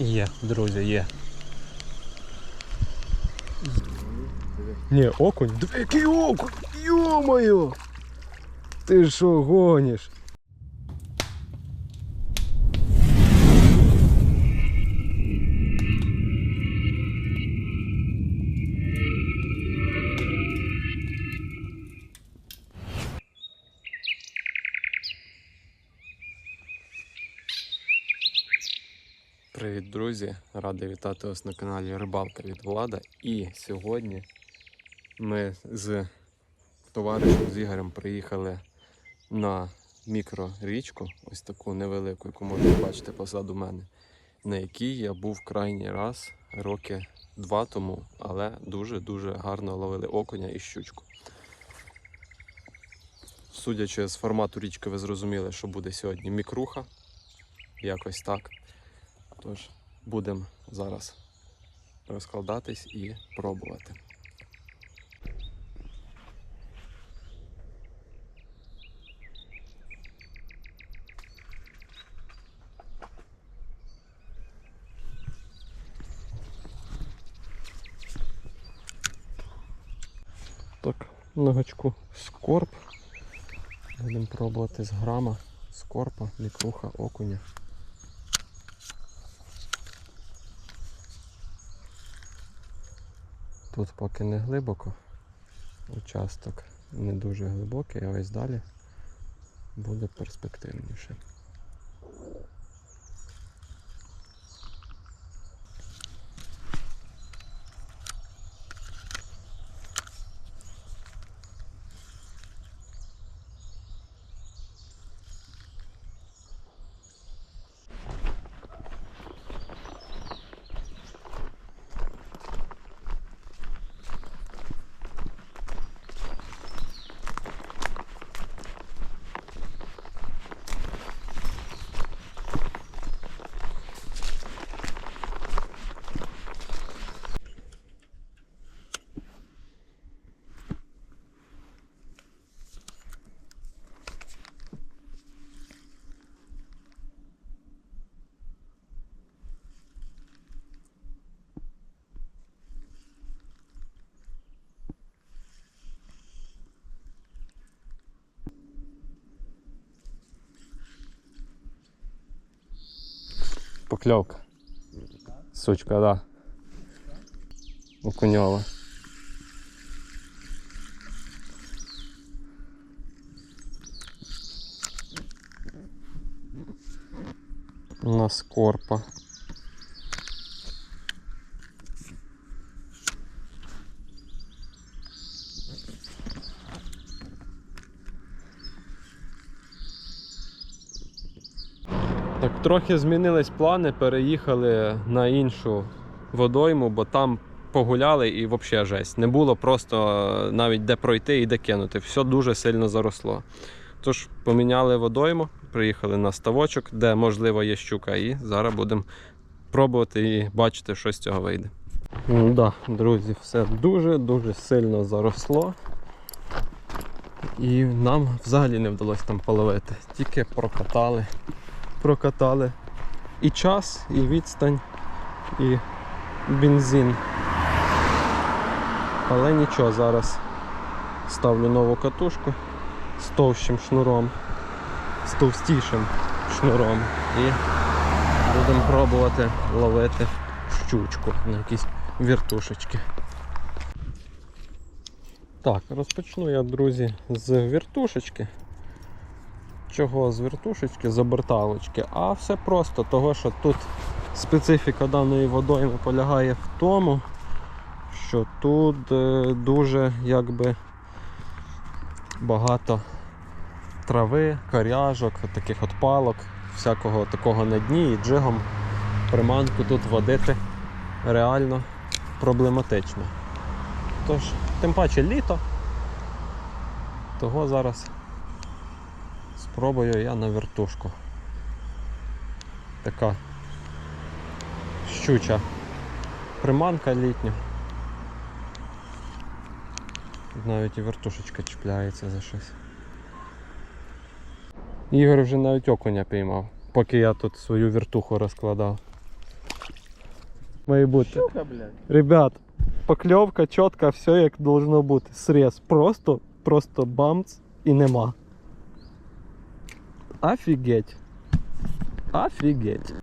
Є, друзі, є. Ні, окунь. Диви, який окунь! Йо-моє! Ти що гониш? Привіт, друзі! Радий вітати вас на каналі Рибалка від Влада. І сьогодні ми з товаришем з Ігорем приїхали на мікрорічку, ось таку невелику, яку можна бачити позаду мене, на якій я був крайній раз роки два тому, але дуже-дуже гарно ловили окуня і щучку. Судячи з формату річки, ви зрозуміли, що буде сьогодні мікруха. Якось так. Тож будемо зараз розкладатись і пробувати. Так, на гачку скорб. Будемо пробувати з грама скорпа, мікруха, окуня. Тут поки не глибоко, участок не дуже глибокий, а ось далі буде перспективніше. Покльовка. Сучка, да. Окуньова. На скорпа. Так, трохи змінились плани, переїхали на іншу водойму, бо там погуляли і взагалі жесть. Не було просто е, навіть де пройти і де кинути. Все дуже сильно заросло. Тож поміняли водойму, приїхали на ставочок, де можливо є щука, і зараз будемо пробувати і бачити, що з цього вийде. Ну да, друзі, все дуже-дуже сильно заросло. І нам взагалі не вдалося там половити. Тільки прокатали прокатали і час, і відстань, і бензин. Але нічого, зараз ставлю нову катушку з товщим шнуром, з товстішим шнуром і будемо пробувати ловити щучку на якісь віртушечки. Так, розпочну я, друзі, з віртушечки. Чого з вертушечки, з оберталочки, а все просто, того що тут специфіка даної водойми полягає в тому, що тут е, дуже якби багато трави, коряжок, таких от палок, всякого такого на дні і джигом приманку тут водити реально проблематично. Тож, тим паче літо, того зараз спробую я на вертушку. Така щуча приманка літня. Навіть і вертушечка чіпляється за щось. Ігор вже навіть окуня піймав, поки я тут свою вертуху розкладав. має бути. Щука, блядь. Ребят, покльовка чітка, все як должно бути. Срез. Просто, просто бамц і нема. Офігеть. Офігеть.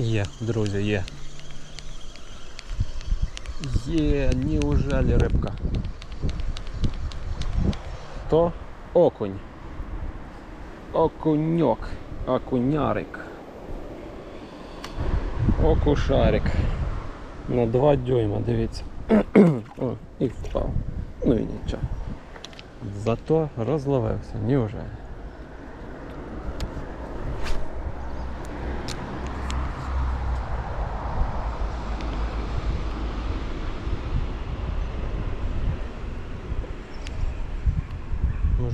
Є, друзі, є. Є, неужели рибка? То окунь. Окуньок. Окунярик. Окушарик. На 2 дюйма, дивіться. О, і впав. Ну і нічого. Зато розловився, неужели.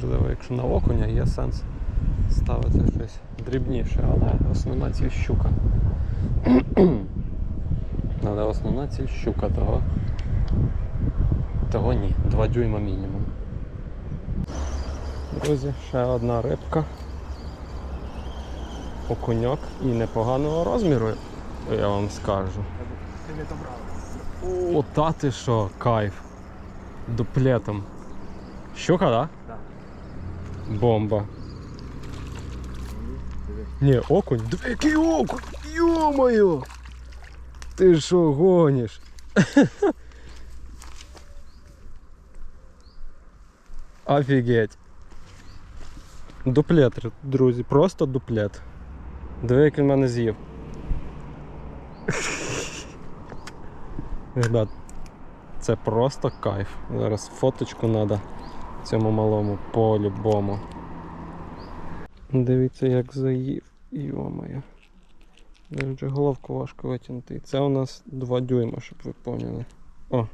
Можливо, якщо на окуня є сенс ставити щось дрібніше, але основна ціль щука. але основна ціль щука того. Того ні. 2 дюйма мінімум. Друзі, ще одна рибка. Окуньок і непоганого розміру, я вам скажу. О, та ти що, кайф. Дуплетом. Щука, да? Да. Бомба. Ні, окунь. Диви, який окунь! Йо-моє! Ти що гониш? Офігеть. Дуплет, друзі, просто дуплет. Диви, як він мене з'їв. Ребят, це просто кайф. Зараз фоточку треба цьому малому по-любому. Дивіться, як заїв. Йо-моє. Навіть головку важко витягнути. Це у нас 2 дюйма, щоб ви поняли. О.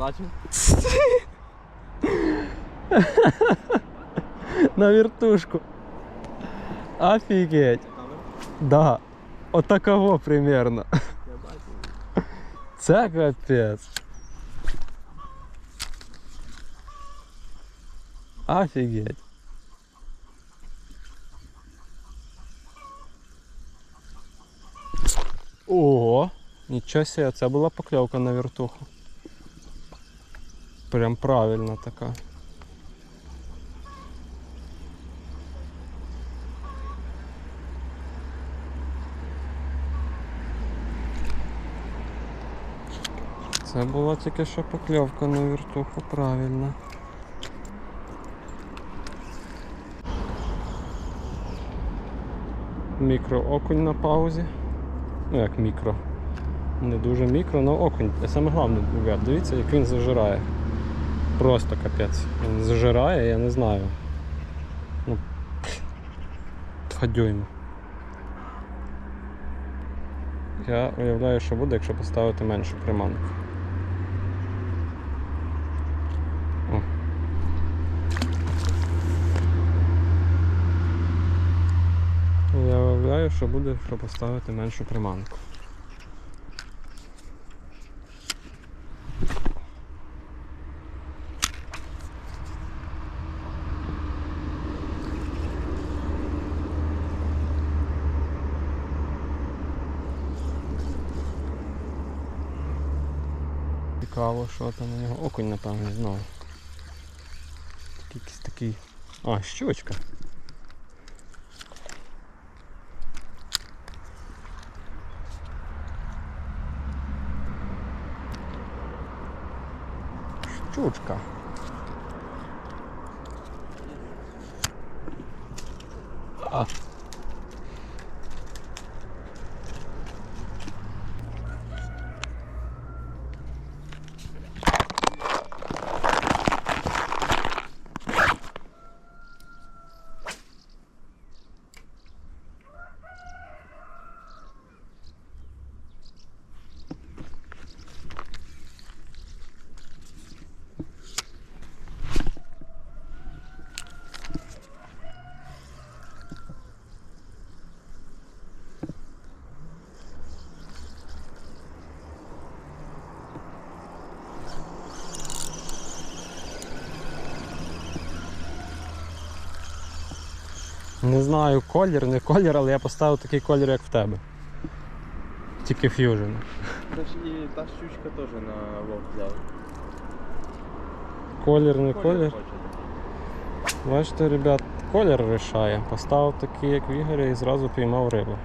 Бачив? На вертушку. Офігеть. Да. Отаково примерно. Я бачив. Це капець. Офігеть. Ого, нічого себе, це була покльовка на вертуху. Прям правильна така. Це була тільки що покльовка на вертуху, правильно. Мікроокунь на паузі. Ну як мікро. Не дуже мікро, але окунь. Саме головне, дивіться, як він зажирає. Просто капець. Він зажирає, я не знаю. Ну, два дюйма. Я уявляю, що буде, якщо поставити меншу приманку. Я уявляю, що буде, якщо поставити меншу приманку. Цікаво, що там у нього. Окунь, напевно, знову. Якийсь такий... А, щучка. Щучка. А. Не знаю колір, не колір, але я поставив такий колір, як в тебе. Тільки ф'южн. Та ж і та щучка теж на вовк взяв. Колір, не колір. Бачите, ребят, колір рішає. Поставив такий, як в Ігоря, і зразу піймав рибу.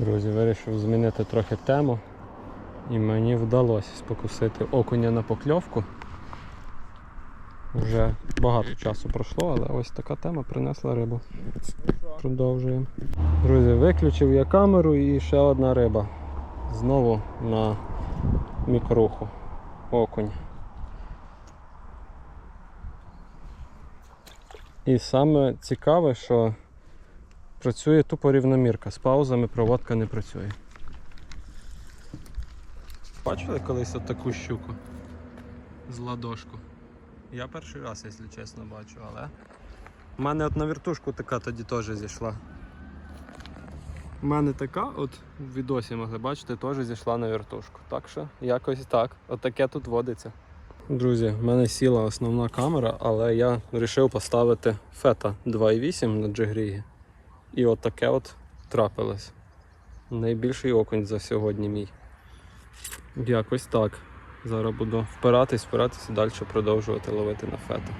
Друзі, вирішив змінити трохи тему. І мені вдалося спокусити окуня на покльовку. Вже багато часу пройшло, але ось така тема принесла рибу. Продовжуємо. Друзі, виключив я камеру і ще одна риба. Знову на мікруху. Окунь. І саме цікаве, що працює тупо рівномірка. З паузами проводка не працює. Бачили колись таку щуку з ладошку? Я перший раз, якщо чесно, бачу, але. У мене от на вертушку така тоді теж зійшла. У мене така, от в відосі могли бачити, теж зійшла на вертушку. Так що якось так. От тут водиться. Друзі, в мене сіла основна камера, але я вирішив поставити фета 2.8 на джигрігі. І от таке от трапилось. Найбільший окунь за сьогодні мій. Якось так. Зараз буду впиратись, впиратись і далі продовжувати ловити на фета.